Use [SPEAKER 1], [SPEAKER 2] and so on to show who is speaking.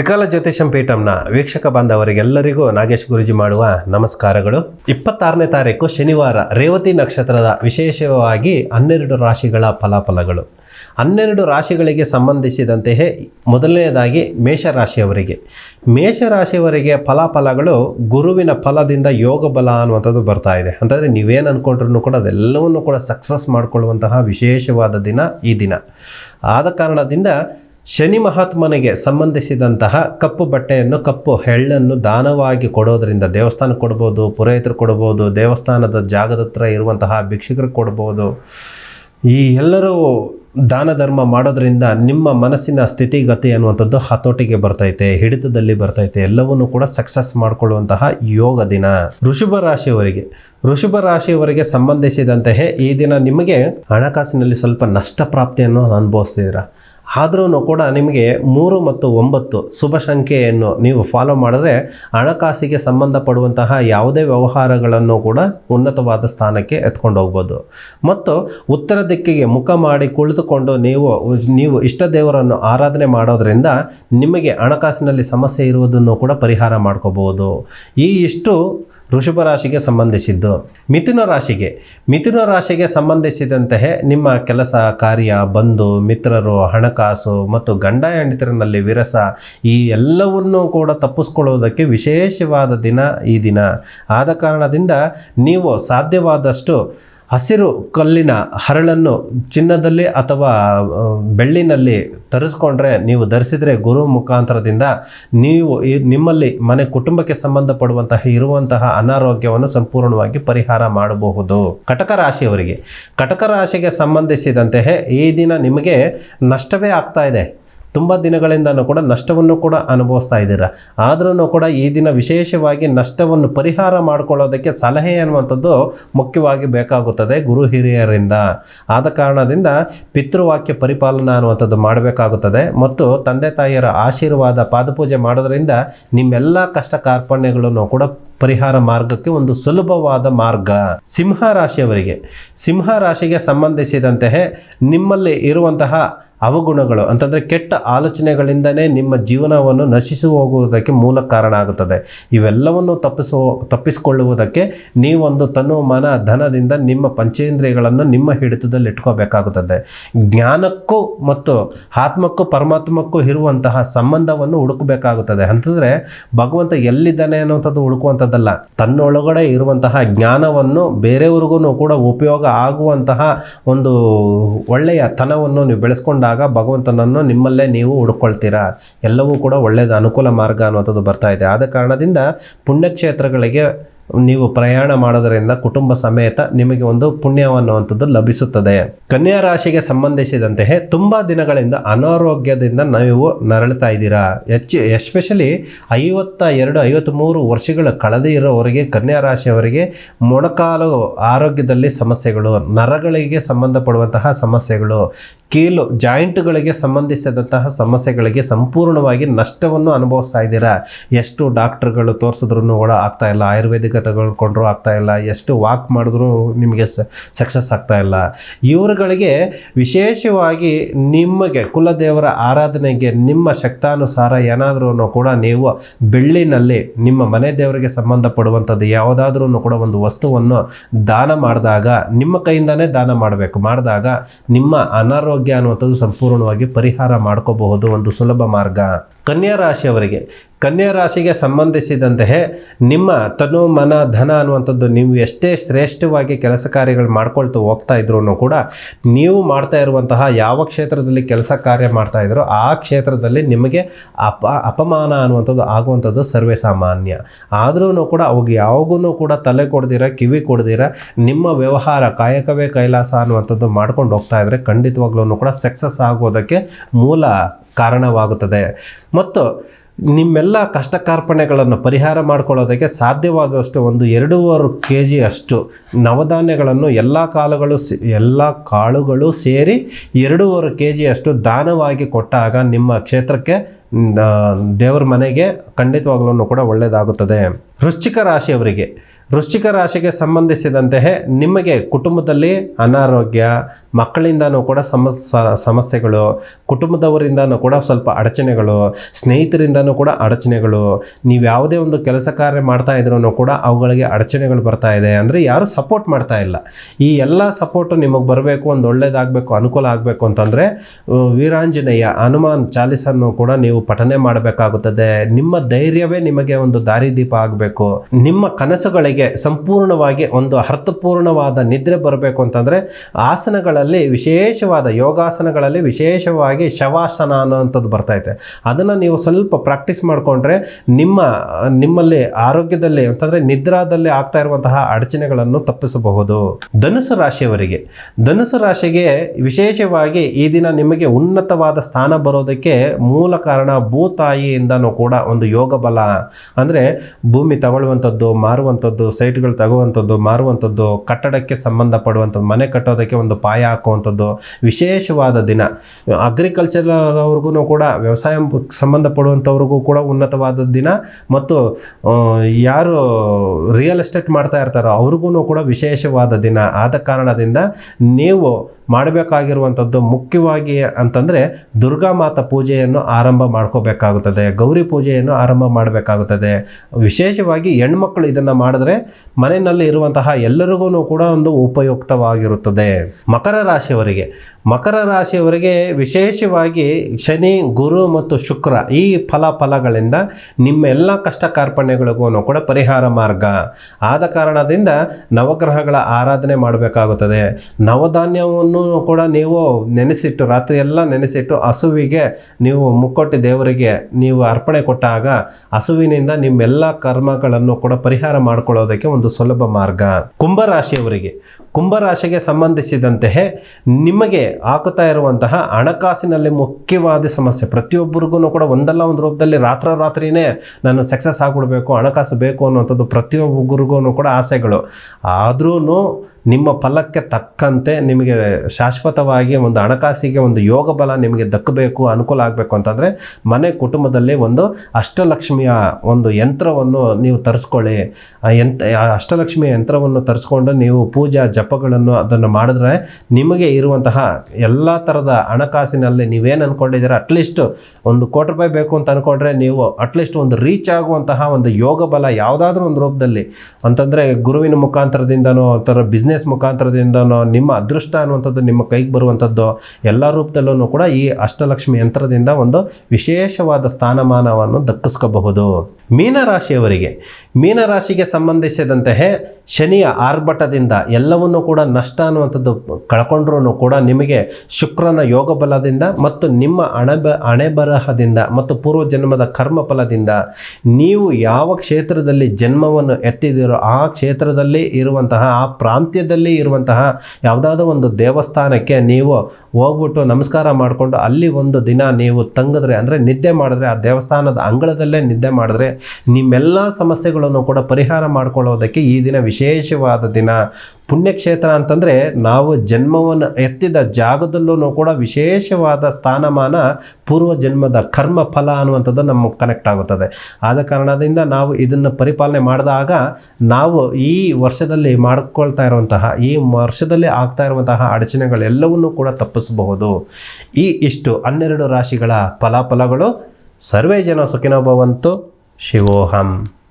[SPEAKER 1] ತ್ರಿಕಾಲ ಜ್ಯೋತಿಷಂ ಪೀಠಂನ ವೀಕ್ಷಕ ಬಾಂಧವರಿಗೆಲ್ಲರಿಗೂ ನಾಗೇಶ್ ಗುರುಜಿ ಮಾಡುವ ನಮಸ್ಕಾರಗಳು. ಇಪ್ಪತ್ತಾರನೇ ತಾರೀಕು ಶನಿವಾರ ರೇವತಿ ನಕ್ಷತ್ರದ ವಿಶೇಷವಾಗಿ ಹನ್ನೆರಡು ರಾಶಿಗಳ ಫಲಾಫಲಗಳು. ಹನ್ನೆರಡು ರಾಶಿಗಳಿಗೆ ಸಂಬಂಧಿಸಿದಂತೆಯೇ ಮೊದಲನೆಯದಾಗಿ ಮೇಷರಾಶಿಯವರಿಗೆ. ಮೇಷರಾಶಿಯವರಿಗೆ ಫಲಾಫಲಗಳು ಗುರುವಿನ ಫಲದಿಂದ ಯೋಗ ಬಲ ಅನ್ನುವಂಥದ್ದು ಬರ್ತಾ ಇದೆ. ಅಂತಂದರೆ ನೀವೇನು ಅಂದ್ಕೊಂಡ್ರೂ ಕೂಡ ಅದೆಲ್ಲವನ್ನು ಕೂಡ ಸಕ್ಸಸ್ ಮಾಡಿಕೊಳ್ಳುವಂತಹ ವಿಶೇಷವಾದ ದಿನ ಈ ದಿನ. ಆದ ಕಾರಣದಿಂದ ಶನಿ ಮಹಾತ್ಮನಿಗೆ ಸಂಬಂಧಿಸಿದಂತಹ ಕಪ್ಪು ಬಟ್ಟೆಯನ್ನು, ಕಪ್ಪು ಹೆಳ್ಳನ್ನು ದಾನವಾಗಿ ಕೊಡೋದರಿಂದ ದೇವಸ್ಥಾನಕ್ಕೆ ಕೊಡ್ಬೋದು, ಪುರೋಹಿತರು ಕೊಡ್ಬೋದು, ದೇವಸ್ಥಾನದ ಜಾಗದ ಹತ್ರ ಇರುವಂತಹ ಭಿಕ್ಷುಕರು ಕೊಡ್ಬೋದು. ಈ ಎಲ್ಲರೂ ದಾನ ಧರ್ಮ ಮಾಡೋದರಿಂದ ನಿಮ್ಮ ಮನಸ್ಸಿನ ಸ್ಥಿತಿಗತಿ ಅನ್ನುವಂಥದ್ದು ಹತೋಟಿಗೆ ಬರ್ತೈತೆ, ಹಿಡಿತದಲ್ಲಿ ಬರ್ತೈತೆ. ಎಲ್ಲವನ್ನೂ ಕೂಡ ಸಕ್ಸಸ್ ಮಾಡಿಕೊಳ್ಳುವಂತಹ ಯೋಗ ದಿನ. ಋಷಭ ರಾಶಿಯವರಿಗೆ ಋಷಭ ರಾಶಿಯವರಿಗೆ ಸಂಬಂಧಿಸಿದಂತೆಯೇ ಈ ದಿನ ನಿಮಗೆ ಹಣಕಾಸಿನಲ್ಲಿ ಸ್ವಲ್ಪ ನಷ್ಟ ಪ್ರಾಪ್ತಿಯನ್ನು ಅನುಭವಿಸ್ತಿದ್ದೀರಾ ಆದ್ರೂ ಕೂಡ ನಿಮಗೆ ಮೂರು ಮತ್ತು ಒಂಬತ್ತು ಶುಭ ಸಂಖ್ಯೆಯನ್ನು ನೀವು ಫಾಲೋ ಮಾಡಿದ್ರೆ ಹಣಕಾಸಿಗೆ ಸಂಬಂಧಪಡುವಂತಹ ಯಾವುದೇ ವ್ಯವಹಾರಗಳನ್ನು ಕೂಡ ಉನ್ನತವಾದ ಸ್ಥಾನಕ್ಕೆ ಎತ್ಕೊಂಡು ಹೋಗ್ಬೋದು. ಮತ್ತು ಉತ್ತರ ದಿಕ್ಕಿಗೆ ಮುಖ ಮಾಡಿ ಕುಳಿತುಕೊಂಡು ನೀವು ನೀವು ಇಷ್ಟ ದೇವರನ್ನು ಆರಾಧನೆ ಮಾಡೋದರಿಂದ ನಿಮಗೆ ಹಣಕಾಸಿನಲ್ಲಿ ಸಮಸ್ಯೆ ಇರುವುದನ್ನು ಕೂಡ ಪರಿಹಾರ ಮಾಡ್ಕೋಬೋದು. ಈ ಇಷ್ಟು ವೃಷಭ ರಾಶಿಗೆ ಸಂಬಂಧಿಸಿದ್ದು. ಮಿಥುನ ರಾಶಿಗೆ. ಮಿಥುನ ರಾಶಿಗೆ ಸಂಬಂಧಿಸಿದಂತೆ ನಿಮ್ಮ ಕೆಲಸ, ಕಾರ್ಯ, ಬಂಧು, ಮಿತ್ರರು, ಹಣಕಾಸು ಮತ್ತು ಗಂಡ ಹೆಂಡತಿರನಲ್ಲಿ ವಿರಸ ಈ ಎಲ್ಲವನ್ನೂ ಕೂಡ ತಪ್ಪಿಸ್ಕೊಳ್ಳುವುದಕ್ಕೆ ವಿಶೇಷವಾದ ದಿನ ಈ ದಿನ. ಆದ ಕಾರಣದಿಂದ ನೀವು ಸಾಧ್ಯವಾದಷ್ಟು ಹಸಿರು ಕಲ್ಲಿನ ಹರಳನ್ನು ಚಿನ್ನದಲ್ಲಿ ಅಥವಾ ಬೆಳ್ಳಿನಲ್ಲಿ ತರಿಸ್ಕೊಂಡ್ರೆ ನೀವು ಧರಿಸಿದರೆ ಗುರು ಮುಖಾಂತರದಿಂದ ನೀವು ನಿಮ್ಮಲ್ಲಿ ಮನೆ ಕುಟುಂಬಕ್ಕೆ ಸಂಬಂಧಪಡುವಂತಹ, ಇರುವಂತಹ ಅನಾರೋಗ್ಯವನ್ನು ಸಂಪೂರ್ಣವಾಗಿ ಪರಿಹಾರ ಮಾಡಬಹುದು. ಕಟಕ ರಾಶಿಯವರಿಗೆ, ಕಟಕ ರಾಶಿಗೆ ಸಂಬಂಧಿಸಿದಂತೆ ಈ ದಿನ ನಿಮಗೆ ನಷ್ಟವೇ ಆಗ್ತಾ ಇದೆ. ತುಂಬ ದಿನಗಳಿಂದನೂ ಕೂಡ ನಷ್ಟವನ್ನು ಕೂಡ ಅನುಭವಿಸ್ತಾ ಇದ್ದೀರಾ? ಆದ್ರೂ ಕೂಡ ಈ ದಿನ ವಿಶೇಷವಾಗಿ ನಷ್ಟವನ್ನು ಪರಿಹಾರ ಮಾಡಿಕೊಳ್ಳೋದಕ್ಕೆ ಸಲಹೆ ಅನ್ನುವಂಥದ್ದು ಮುಖ್ಯವಾಗಿ ಬೇಕಾಗುತ್ತದೆ ಗುರು ಹಿರಿಯರಿಂದ. ಆದ ಕಾರಣದಿಂದ ಪಿತೃವಾಕ್ಯ ಪರಿಪಾಲನಾ ಅನ್ನುವಂಥದ್ದು ಮಾಡಬೇಕಾಗುತ್ತದೆ. ಮತ್ತು ತಂದೆ ತಾಯಿಯರ ಆಶೀರ್ವಾದ ಪಾದಪೂಜೆ ಮಾಡೋದ್ರಿಂದ ನಿಮ್ಮೆಲ್ಲ ಕಷ್ಟ ಕಾರ್ಪಣ್ಯಗಳನ್ನು ಕೂಡ ಪರಿಹಾರ ಮಾರ್ಗಕ್ಕೆ ಒಂದು ಸುಲಭವಾದ ಮಾರ್ಗ. ಸಿಂಹ ರಾಶಿಯವರಿಗೆ. ಸಿಂಹ ರಾಶಿಗೆ ಸಂಬಂಧಿಸಿದಂತೆ ನಿಮ್ಮಲ್ಲಿ ಇರುವಂತಹ ಅವಗುಣಗಳು, ಅಂತಂದರೆ ಕೆಟ್ಟ ಆಲೋಚನೆಗಳಿಂದನೇ ನಿಮ್ಮ ಜೀವನವನ್ನು ನಶಿಸಿ ಹೋಗುವುದಕ್ಕೆ ಮೂಲ ಕಾರಣ ಆಗುತ್ತದೆ. ಇವೆಲ್ಲವನ್ನು ತಪ್ಪಿಸುವ ತಪ್ಪಿಸಿಕೊಳ್ಳುವುದಕ್ಕೆ ನೀವೊಂದು ತನು ಮನ ಧನದಿಂದ ನಿಮ್ಮ ಪಂಚೇಂದ್ರಿಯಗಳನ್ನು ನಿಮ್ಮ ಹಿಡಿತದಲ್ಲಿ ಇಟ್ಕೋಬೇಕಾಗುತ್ತದೆ ಜ್ಞಾನಕ್ಕೂ ಮತ್ತು ಆತ್ಮಕ್ಕೂ ಪರಮಾತ್ಮಕ್ಕೂ ಇರುವಂತಹ ಸಂಬಂಧವನ್ನು ಹುಡುಕಬೇಕಾಗುತ್ತದೆ. ಅಂತಂದರೆ ಭಗವಂತ ಎಲ್ಲಿದ್ದಾನೆ ಅನ್ನುವಂಥದ್ದು ಹುಡುಕುವಂಥದ್ದಲ್ಲ. ತನ್ನೊಳಗಡೆ ಇರುವಂತಹ ಜ್ಞಾನವನ್ನು ಬೇರೆಯವ್ರಿಗೂ ಕೂಡ ಉಪಯೋಗ ಆಗುವಂತಹ ಒಂದು ಒಳ್ಳೆಯ ತನವನ್ನು ನೀವು ಬೆಳೆಸ್ಕೊಂಡಾಗ ಭಗವಂತನನ್ನು ನಿಮ್ಮಲ್ಲೇ ನೀವು ಹುಡ್ಕೊಳ್ತೀರಾ? ಎಲ್ಲವೂ ಕೂಡ ಒಳ್ಳೆಯದು ಅನುಕೂಲ ಮಾರ್ಗ ಅನ್ನುವಂಥದ್ದು ಬರ್ತಾ ಇದೆ. ಆದ ಕಾರಣದಿಂದ ಪುಣ್ಯಕ್ಷೇತ್ರಗಳಿಗೆ ನೀವು ಪ್ರಯಾಣ ಮಾಡೋದರಿಂದ ಕುಟುಂಬ ಸಮೇತ ನಿಮಗೆ ಒಂದು ಪುಣ್ಯ ಅನ್ನುವಂಥದ್ದು ಲಭಿಸುತ್ತದೆ. ಕನ್ಯಾ ರಾಶಿಗೆ ಸಂಬಂಧಿಸಿದಂತೆ ತುಂಬ ದಿನಗಳಿಂದ ಅನಾರೋಗ್ಯದಿಂದ ನೀವು ನರಳುತ್ತಾ ಇದ್ದೀರಾ? ಹೆಚ್ಚು ಎಸ್ಪೆಷಲಿ ಐವತ್ತ ಎರಡು ಐವತ್ತ್ಮೂರು ವರ್ಷಗಳ ಕಳೆದೇ ಇರೋವರಿಗೆ, ಕನ್ಯಾ ರಾಶಿಯವರಿಗೆ ಮೊಣಕಾಲು ಆರೋಗ್ಯದಲ್ಲಿ ಸಮಸ್ಯೆಗಳು, ನರಗಳಿಗೆ ಸಂಬಂಧಪಡುವಂತಹ ಸಮಸ್ಯೆಗಳು ಕೀಲು ಜಾಯಿಂಟ್ಗಳಿಗೆ ಸಂಬಂಧಿಸಿದಂತಹ ಸಮಸ್ಯೆಗಳಿಗೆ ಸಂಪೂರ್ಣವಾಗಿ ನಷ್ಟವನ್ನು ಅನುಭವಿಸ್ತಾ ಇದ್ದೀರಾ? ಎಷ್ಟು ಡಾಕ್ಟ್ರುಗಳು ತೋರಿಸಿದ್ರು ಕೂಡ ಆಗ್ತಾ ಇಲ್ಲ, ಆಯುರ್ವೇದಿಕ ತಗೊಳ್ಕೊಂಡ್ರು ಆಗ್ತಾ ಎಷ್ಟು ವಾಕ್ ಮಾಡಿದ್ರೂ ನಿಮಗೆ ಸಕ್ಸಸ್ ಆಗ್ತಾ ಇಲ್ಲ. ಇವರುಗಳಿಗೆ ವಿಶೇಷವಾಗಿ ನಿಮಗೆ ಕುಲದೇವರ ಆರಾಧನೆಗೆ ನಿಮ್ಮ ಶಕ್ತಾನುಸಾರ ಏನಾದರೂ ಕೂಡ ನೀವು ಬೆಳ್ಳಿನಲ್ಲಿ ನಿಮ್ಮ ಮನೆ ದೇವರಿಗೆ ಸಂಬಂಧಪಡುವಂಥದ್ದು ಯಾವುದಾದ್ರೂ ಕೂಡ ಒಂದು ವಸ್ತುವನ್ನು ದಾನ ಮಾಡಿದಾಗ, ನಿಮ್ಮ ಕೈಯಿಂದನೇ ದಾನ ಮಾಡಬೇಕು. ಮಾಡಿದಾಗ ನಿಮ್ಮ ಅನಾರೋಗ್ಯ ಅನ್ನುವಂಥದ್ದು ಸಂಪೂರ್ಣವಾಗಿ ಪರಿಹಾರ ಮಾಡ್ಕೋಬಹುದು ಒಂದು ಸುಲಭ ಮಾರ್ಗ. ಕನ್ಯಾ ರಾಶಿಯವರಿಗೆ, ಕನ್ಯಾ ರಾಶಿಗೆ ಸಂಬಂಧಿಸಿದಂತೆ ನಿಮ್ಮ ತನು, ಮನ, ಧನ ಅನ್ನುವಂಥದ್ದು ನೀವು ಎಷ್ಟೇ ಶ್ರೇಷ್ಠವಾಗಿ ಕೆಲಸ ಕಾರ್ಯಗಳು ಮಾಡ್ಕೊಳ್ತಾ ಹೋಗ್ತಾ ಇದ್ರೂ ಕೂಡ ನೀವು ಮಾಡ್ತಾ ಇರುವಂತಹ ಯಾವ ಕ್ಷೇತ್ರದಲ್ಲಿ ಕೆಲಸ ಕಾರ್ಯ ಮಾಡ್ತಾ ಇದ್ರೋ ಆ ಕ್ಷೇತ್ರದಲ್ಲಿ ನಿಮಗೆ ಅಪ, ಅಪಮಾನ ಅನ್ನುವಂಥದ್ದು ಆಗುವಂಥದ್ದು ಸರ್ವೇ ಸಾಮಾನ್ಯ ಆದ್ರೂ ಕೂಡ ಅವಾಗ ಯಾವಾಗೂ ಕೂಡ ತಲೆ ಕೊಡ್ದಿರ, ಕಿವಿ ಕೊಡ್ದಿರ, ನಿಮ್ಮ ವ್ಯವಹಾರ ಕಾಯಕವೇ ಕೈಲಾಸ ಅನ್ನುವಂಥದ್ದು ಮಾಡ್ಕೊಂಡು ಹೋಗ್ತಾ ಇದ್ರೆ ಖಂಡಿತವಾಗ್ಲೂ ಕೂಡ ಸಕ್ಸಸ್ ಆಗೋದಕ್ಕೆ ಮೂಲ ಕಾರಣವಾಗುತ್ತದೆ. ಮತ್ತು ನಿಮ್ಮೆಲ್ಲ ಕಷ್ಟ ಕಾರ್ಪಣ್ಯಗಳನ್ನು ಪರಿಹಾರ ಮಾಡಿಕೊಳ್ಳೋದಕ್ಕೆ ಸಾಧ್ಯವಾದಷ್ಟು ಒಂದು ಎರಡೂವರೆ ಕೆ ಜಿ ಅಷ್ಟು ನವಧಾನ್ಯಗಳನ್ನು ಎಲ್ಲ ಕಾಳುಗಳು ಎಲ್ಲ ಕಾಳುಗಳು ಸೇರಿ ಎರಡೂವರೆ ಕೆ ಜಿಯಷ್ಟು ದಾನವಾಗಿ ಕೊಟ್ಟಾಗ ನಿಮ್ಮ ಕ್ಷೇತ್ರಕ್ಕೆ ದೇವರ ಮನೆಗೆ ಖಂಡಿತವಾಗ್ಲೂ ಕೂಡ ಒಳ್ಳೆಯದಾಗುತ್ತದೆ. ವೃಶ್ಚಿಕ ರಾಶಿಯವರಿಗೆ, ವೃಶ್ಚಿಕ ರಾಶಿಗೆ ಸಂಬಂಧಿಸಿದಂತೆ ನಿಮಗೆ ಕುಟುಂಬದಲ್ಲಿ ಅನಾರೋಗ್ಯ ಮಕ್ಕಳಿಂದನೂ ಕೂಡ ಸಮಸ್ಯೆ ಸಮಸ್ಯೆಗಳು, ಕುಟುಂಬದವರಿಂದನೂ ಕೂಡ ಸ್ವಲ್ಪ ಅಡಚಣೆಗಳು, ಸ್ನೇಹಿತರಿಂದನೂ ಕೂಡ ಅಡಚಣೆಗಳು, ನೀವು ಯಾವುದೇ ಒಂದು ಕೆಲಸ ಕಾರ್ಯ ಮಾಡ್ತಾ ಇದ್ರೂ ಕೂಡ ಅವುಗಳಿಗೆ ಅಡಚಣೆಗಳು ಬರ್ತಾ ಇದೆ. ಅಂದರೆ ಯಾರು ಸಪೋರ್ಟ್ ಮಾಡ್ತಾ ಇಲ್ಲ. ಈ ಎಲ್ಲ ಸಪೋರ್ಟು ನಿಮಗೆ ಬರಬೇಕು, ಒಂದು ಒಳ್ಳೇದಾಗಬೇಕು, ಅನುಕೂಲ ಆಗಬೇಕು ಅಂತಂದರೆ ವೀರಾಂಜನೇಯ ಹನುಮಾನ್ ಚಾಲಿಸನ್ನು ಕೂಡ ನೀವು ಪಠನೆ ಮಾಡಬೇಕಾಗುತ್ತದೆ. ನಿಮ್ಮ ಧೈರ್ಯವೇ ನಿಮಗೆ ಒಂದು ದಾರಿದೀಪ ಆಗಬೇಕು. ನಿಮ್ಮ ಕನಸುಗಳಿಗೆ ಸಂಪೂರ್ಣವಾಗಿ ಒಂದು ಅರ್ಥಪೂರ್ಣವಾದ ನಿದ್ರೆ ಬರಬೇಕು ಅಂತಂದರೆ ಆಸನಗಳಲ್ಲಿ ವಿಶೇಷವಾದ ಯೋಗಾಸನಗಳಲ್ಲಿ ವಿಶೇಷವಾಗಿ ಶವಾಸನ ಅನ್ನೋಂಥದ್ದು ಬರ್ತೈತೆ ಅದನ್ನು ನೀವು ಸ್ವಲ್ಪ ಪ್ರಾಕ್ಟೀಸ್ ಮಾಡಿಕೊಂಡ್ರೆ ನಿಮ್ಮ, ನಿಮ್ಮಲ್ಲಿ ಆರೋಗ್ಯದಲ್ಲಿ ಅಂತಂದರೆ ನಿದ್ರಾದಲ್ಲಿ ಆಗ್ತಾ ಇರುವಂತಹ ಅಡಚಣೆಗಳನ್ನು ತಪ್ಪಿಸಬಹುದು. ಧನುಸು ರಾಶಿಯವರಿಗೆ ಧನುಸು ರಾಶಿಗೆ ವಿಶೇಷವಾಗಿ ಈ ದಿನ ನಿಮಗೆ ಉನ್ನತವಾದ ಸ್ಥಾನ ಬರೋದಕ್ಕೆ ಮೂಲ ಕಾರಣ ಭೂತಾಯಿಯಿಂದನೂ ಕೂಡ ಒಂದು ಯೋಗ ಬಲ. ಅಂದರೆ ಭೂಮಿ ತಗೊಳ್ಳುವಂಥದ್ದು, ಮಾರುವಂಥದ್ದು ಸೈಟ್ಗಳು ತಗುವಂಥದ್ದು, ಮಾರುವಂಥದ್ದು, ಕಟ್ಟಡಕ್ಕೆ ಸಂಬಂಧಪಡುವಂಥದ್ದು, ಮನೆ ಕಟ್ಟೋದಕ್ಕೆ ಒಂದು ಪಾಯ ಹಾಕುವಂಥದ್ದು ವಿಶೇಷವಾದ ದಿನ. ಅಗ್ರಿಕಲ್ಚರ್ ಅವ್ರಿಗೂ ಕೂಡ ವ್ಯವಸಾಯ ಸಂಬಂಧಪಡುವಂಥವ್ರಿಗೂ ಕೂಡ ಉನ್ನತವಾದ ದಿನ ಮತ್ತು ಯಾರು ರಿಯಲ್ ಎಸ್ಟೇಟ್ ಮಾಡ್ತಾ ಇರ್ತಾರೋ ಅವ್ರಿಗೂ ಕೂಡ ವಿಶೇಷವಾದ ದಿನ. ಆದ ಕಾರಣದಿಂದ ನೀವು ಮಾಡಬೇಕಾಗಿರುವಂಥದ್ದು ಮುಖ್ಯವಾಗಿ ಅಂತಂದರೆ ದುರ್ಗಾ ಮಾತಾ ಪೂಜೆಯನ್ನು ಆರಂಭ ಮಾಡ್ಕೋಬೇಕಾಗುತ್ತದೆ, ಗೌರಿ ಪೂಜೆಯನ್ನು ಆರಂಭ ಮಾಡಬೇಕಾಗುತ್ತದೆ. ವಿಶೇಷವಾಗಿ ಹೆಣ್ಮಕ್ಳು ಇದನ್ನು ಮಾಡಿದ್ರೆ ಮನೆಯಲ್ಲಿ ಇರುವಂತಹ ಎಲ್ಲರಿಗೂ ಕೂಡ ಒಂದು ಉಪಯುಕ್ತವಾಗಿರುತ್ತದೆ. ಮಕರ ರಾಶಿಯವರಿಗೆ. ಮಕರ ರಾಶಿಯವರಿಗೆ ವಿಶೇಷವಾಗಿ ಶನಿ, ಗುರು ಮತ್ತು ಶುಕ್ರ ಈ ಫಲಾಫಲಗಳಿಂದ ನಿಮ್ಮ ಎಲ್ಲ ಕಷ್ಟ ಕಾರ್ಪಣ್ಯಗಳಿಗೂ ಕೂಡ ಪರಿಹಾರ ಮಾರ್ಗ. ಆದ ಕಾರಣದಿಂದ ನವಗ್ರಹಗಳ ಆರಾಧನೆ ಮಾಡಬೇಕಾಗುತ್ತದೆ. ನವಧಾನ್ಯವನ್ನು ಕೂಡ ನೀವು ನೆನೆಸಿಟ್ಟು, ರಾತ್ರಿ ಎಲ್ಲ ನೆನೆಸಿಟ್ಟು ಹಸುವಿಗೆ ನೀವು ಮುಕ್ಕೊಟ್ಟು ದೇವರಿಗೆ ನೀವು ಅರ್ಪಣೆ ಕೊಟ್ಟಾಗ ಹಸುವಿನಿಂದ ನಿಮ್ಮೆಲ್ಲ ಕರ್ಮಗಳನ್ನು ಕೂಡ ಪರಿಹಾರ ಮಾಡಿಕೊಳ್ಳೋದಕ್ಕೆ ಒಂದು ಸುಲಭ ಮಾರ್ಗ. ಕುಂಭರಾಶಿಯವರಿಗೆ ಕುಂಭರಾಶಿಗೆ ಸಂಬಂಧಿಸಿದಂತೆ ನಿಮಗೆ ಹಾಕುತ್ತಾ ಇರುವಂತಹ ಹಣಕಾಸಿನಲ್ಲಿ ಮುಖ್ಯವಾದ ಸಮಸ್ಯೆ. ಪ್ರತಿಯೊಬ್ಬರಿಗೂ ಕೂಡ ಒಂದಲ್ಲ ಒಂದು ರೂಪದಲ್ಲಿ ರಾತ್ರೋರಾತ್ರಿನೇ ನಾನು ಸಕ್ಸಸ್ ಆಗಿಬಿಡ್ಬೇಕು, ಹಣಕಾಸು ಬೇಕು ಅನ್ನುವಂಥದ್ದು ಪ್ರತಿಯೊಬ್ಬರಿಗೂ ಕೂಡ ಆಸೆಗಳು. ಆದ್ರೂ ನಿಮ್ಮ ಫಲಕ್ಕೆ ತಕ್ಕಂತೆ ನಿಮಗೆ ಶಾಶ್ವತವಾಗಿ ಒಂದು ಹಣಕಾಸಿಗೆ ಒಂದು ಯೋಗ ಬಲ ನಿಮಗೆ ದಕ್ಕಬೇಕು, ಅನುಕೂಲ ಆಗಬೇಕು ಅಂತಂದರೆ ಮನೆ ಕುಟುಂಬದಲ್ಲಿ ಒಂದು ಅಷ್ಟಲಕ್ಷ್ಮಿಯ ಒಂದು ಯಂತ್ರವನ್ನು ನೀವು ತರಿಸ್ಕೊಳ್ಳಿ. ಆ ಯಂತ್ರ ಆ ಅಷ್ಟಲಕ್ಷ್ಮಿ ಯಂತ್ರವನ್ನು ತರಿಸ್ಕೊಂಡು ನೀವು ಪೂಜಾ ಜಪಗಳನ್ನು ಅದನ್ನು ಮಾಡಿದ್ರೆ ನಿಮಗೆ ಇರುವಂತಹ ಎಲ್ಲ ಥರದ ಹಣಕಾಸಿನಲ್ಲಿ ನೀವೇನು ಅಂದ್ಕೊಂಡಿದ್ದೀರ ಅಟ್ಲೀಸ್ಟ್ ಒಂದು ಕೋಟಿ ರೂಪಾಯಿ ಬೇಕು ಅಂತ ಅಂದ್ಕೊಂಡ್ರೆ ನೀವು ಅಟ್ಲೀಸ್ಟ್ ಒಂದು ರೀಚ್ ಆಗುವಂತಹ ಒಂದು ಯೋಗ ಬಲ ಯಾವುದಾದ್ರೂ ಒಂದು ರೂಪದಲ್ಲಿ. ಅಂತಂದರೆ ಗುರುವಿನ ಮುಖಾಂತರದಿಂದನೋ ಥರ ಬಿಸ್ನೆಸ್ ಮುಖಾಂತರದಿಂದನೋ, ನಿಮ್ಮ ಅದೃಷ್ಟ ಅನ್ನುವಂಥದ್ದು ನಿಮ್ಮ ಕೈಗೆ ಬರುವಂಥದ್ದು, ಎಲ್ಲ ರೂಪದಲ್ಲೂ ಕೂಡ ಈ ಅಷ್ಟಲಕ್ಷ್ಮಿ ಯಂತ್ರದಿಂದ ಒಂದು ವಿಶೇಷವಾದ ಸ್ಥಾನಮಾನವನ್ನು ದಕ್ಕಿಸ್ಕೋಬಹುದು. ಮೀನರಾಶಿಯವರಿಗೆ, ಮೀನರಾಶಿಗೆ ಸಂಬಂಧಿಸಿದಂತೆ ಶನಿಯ ಆರ್ಭಟದಿಂದ ಎಲ್ಲವನ್ನೂ ಕೂಡ ನಷ್ಟ ಅನ್ನುವಂಥದ್ದು ಕಳ್ಕೊಂಡ್ರೂ ಕೂಡ ನಿಮಗೆ ಶುಕ್ರನ ಯೋಗ ಬಲದಿಂದ ಮತ್ತು ನಿಮ್ಮ ಅಣಬ, ಅಣೆಬರಹದಿಂದ ಮತ್ತು ಪೂರ್ವ ಜನ್ಮದ ಕರ್ಮ ಫಲದಿಂದ ನೀವು ಯಾವ ಕ್ಷೇತ್ರದಲ್ಲಿ ಜನ್ಮವನ್ನು ಎತ್ತಿದಿರೋ ಆ ಕ್ಷೇತ್ರದಲ್ಲಿ ಇರುವಂತಹ ಆ ಪ್ರಾಂತ್ಯದಲ್ಲಿ ಇರುವಂತಹ ಯಾವುದಾದ್ರು ಒಂದು ದೇವಸ್ಥಾನಕ್ಕೆ ನೀವು ಹೋಗ್ಬಿಟ್ಟು ನಮಸ್ಕಾರ ಮಾಡಿಕೊಂಡು ಅಲ್ಲಿ ಒಂದು ದಿನ ನೀವು ತಂಗಿದ್ರೆ ಅಂದರೆ ನಿದ್ದೆ ಮಾಡಿದ್ರೆ, ಆ ದೇವಸ್ಥಾನದ ಅಂಗಳದಲ್ಲೇ ನಿದ್ದೆ ಮಾಡಿದ್ರೆ ನಿಮ್ಮೆಲ್ಲ ಸಮಸ್ಯೆಗಳನ್ನು ಕೂಡ ಪರಿಹಾರ ಮಾಡ್ಕೊಳ್ಳೋದಕ್ಕೆ ಈ ದಿನ ವಿಶೇಷವಾದ ದಿನ. ಪುಣ್ಯಕ್ಷೇತ್ರ ಅಂತಂದರೆ ನಾವು ಜನ್ಮವನ್ನು ಎತ್ತಿದ ಜಾಗದಲ್ಲೂ ಕೂಡ ವಿಶೇಷವಾದ ಸ್ಥಾನಮಾನ ಪೂರ್ವ ಜನ್ಮದ ಕರ್ಮ ಫಲ ಅನ್ನುವಂಥದ್ದು ನಮಗೆ ಕನೆಕ್ಟ್ ಆಗುತ್ತದೆ. ಆದ ಕಾರಣದಿಂದ ನಾವು ಇದನ್ನು ಪರಿಪಾಲನೆ ಮಾಡಿದಾಗ ನಾವು ಈ ವರ್ಷದಲ್ಲಿ ಮಾಡಿಕೊಳ್ತಾ ಇರುವಂತಹ, ಈ ವರ್ಷದಲ್ಲಿ ಆಗ್ತಾ ಇರುವಂತಹ ಅಡಚಣೆಗಳೆಲ್ಲವನ್ನೂ ಕೂಡ ತಪ್ಪಿಸಬಹುದು. ಈ ಇಷ್ಟು ಹನ್ನೆರಡು ರಾಶಿಗಳ ಫಲಾಫಲಗಳು. ಸರ್ವೇ ಜನ ಸುಖಿನೋ ಶಿವೋಹಂ.